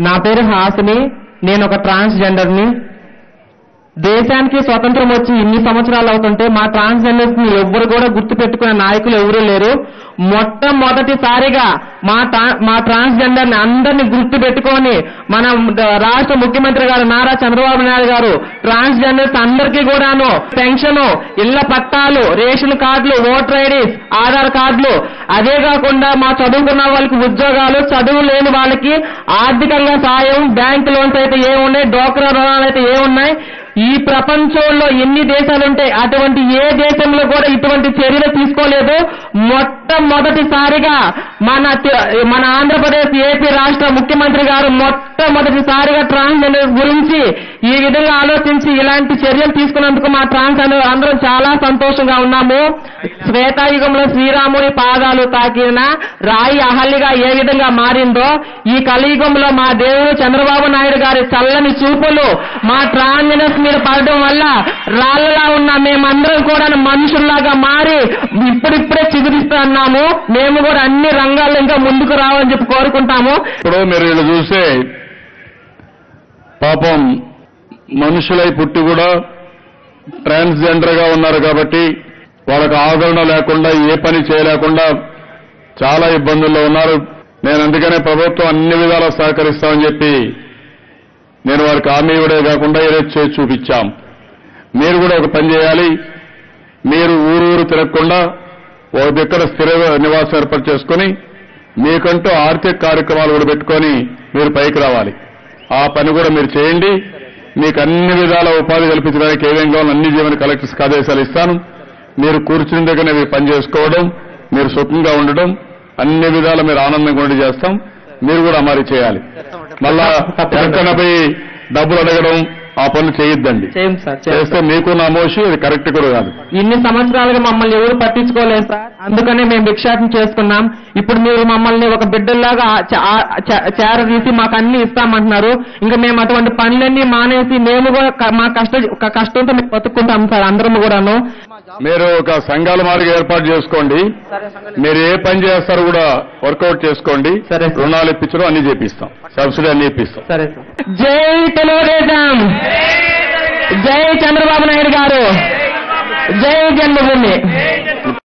నా పేరు హాసిని నేను ఒక ట్రాన్స్జెండర్ని. దేశానికి స్వతంత్రం వచ్చి ఇన్ని సంవత్సరాలు అవుతుంటే మా ట్రాన్స్జెండర్స్ని ఎవ్వరు కూడా గుర్తు పెట్టుకునే నాయకులు ఎవరూ లేరు. మొట్టమొదటిసారిగా మా మా ట్రాన్స్జెండర్ని అందరినీ గుర్తు పెట్టుకొని మన రాష్ట్ర ముఖ్యమంత్రి గారు నారా చంద్రబాబు నాయుడు గారు ట్రాన్స్జెండర్స్ అందరికీ కూడాను పెన్షన్ ఇళ్ళ పట్టాలు రేషన్ కార్డులు ఓటర్ ఐడీస్ ఆధార్ కార్డులు. అదే కాకుండా మా చదువుకున్న వాళ్ళకి ఉద్యోగాలు చదువు లేని వాళ్ళకి ఆర్థికంగా సాయం బ్యాంక్ లోన్స్ అయితే ఏమున్నాయి డోక్రా రుణాలు అయితే ఏమున్నాయి. ఈ ప్రపంచంలో ఎన్ని దేశాలుంటాయి అటువంటి ఏ దేశంలో కూడా ఇటువంటి చర్యలు తీసుకోలేదు. మొట్టమొదటిసారిగా మన మన ఆంధ్రప్రదేశ్ ఏపీ రాష్ట్ర ముఖ్యమంత్రి గారు మొట్టమొదటిసారిగా ట్రాన్స్జెండర్స్ గురించి ఈ విధంగా ఆలోచించి ఇలాంటి చర్యలు తీసుకున్నందుకు మా ట్రాన్స్ అందరం చాలా సంతోషంగా ఉన్నాము. శ్వేతాయుగంలో శ్రీరాముడి పాదాలు తాకిన రాయి అహల్లిగా ఏ విధంగా మారిందో ఈ కలియుగంలో మా దేవుడు చంద్రబాబు నాయుడు గారి చల్లని చూపులు మా ట్రాన్జెండర్స్ మీద పడడం వల్ల రాళ్ళలా ఉన్న మేమందరం కూడా మనుషుల్లాగా మారి ఇప్పుడిప్పుడే చిగురిస్తున్నాము మేము కూడా అన్ని రంగాల్లో ఇంకా ముందుకు రావాలని చెప్పి కోరుకుంటాము. ఇప్పుడు మీరు వీళ్ళు చూస్తే పాపం మనుషులై పుట్టి కూడా ట్రాన్స్జెండర్గా ఉన్నారు కాబట్టి వాళ్ళకు ఆదరణ లేకుండా ఏ పని చేయలేకుండా చాలా ఇబ్బందుల్లో ఉన్నారు. నేను అందుకనే ప్రభుత్వం అన్ని విధాలా సహకరిస్తామని చెప్పి నేను వారికి హామీ ఇవ్వడే కాకుండా ఏదో చేసి చూపించాం. మీరు కూడా ఒక పని చేయాలి. మీరు ఊరు ఊరు తిరగకుండా ఒక దగ్గర స్థిర నివాసం ఏర్పాటు చేసుకుని మీకంటూ ఆర్థిక కార్యక్రమాలు కూడా పెట్టుకొని మీరు పైకి రావాలి. ఆ పని కూడా మీరు చేయండి. మీకు అన్ని విధాల ఉపాధి కల్పించడానికి ఏమేం కావాలో అన్ని జీవన కలెక్టర్స్కి ఆదేశాలు ఇస్తాను. మీరు కూర్చుని దగ్గర మీరు పని చేసుకోవడం మీరు సుఖంగా ఉండడం అన్ని విధాల మీరు ఆనందంగా ఉండి చేస్తాం. మీరు కూడా అమలు చేయాలి. మళ్ళా ఎక్కడ పోయి డబ్బులు అడగడం ఆ పనులు చేయొద్దండి. చేస్తే మీకు నా మోసి ఇది కరెక్ట్ కూడా కాదు. ఇన్ని సంవత్సరాలుగా మమ్మల్ని ఎవరు పట్టించుకోలేదు సార్. అందుకనే మేము భిక్షాటన చేసుకున్నాం. ఇప్పుడు మీరు మమ్మల్ని ఒక బిడ్డల్లాగా చేరదీసి మాకు అన్ని ఇస్తామంటున్నారు. ఇంకా మేము అటువంటి పనులన్నీ మానేసి మేము కూడా మా కష్ట కష్టంతో మేము బతుక్కుంటాం సార్ అందరం కూడాను. మీరు ఒక సంఘాల మాదిరిగా ఏర్పాటు చేసుకోండి. మీరు ఏ పని చేస్తారో కూడా వర్కౌట్ చేసుకోండి. సరే. రుణాలు ఇప్పించడం అన్ని చేపిస్తాం. సబ్సిడీ అన్ని ఇప్పిస్తాం. సరే సార్. జై తెలుగుదేశం. జై చంద్రబాబు నాయుడు గారు. జై జన్మభూమి.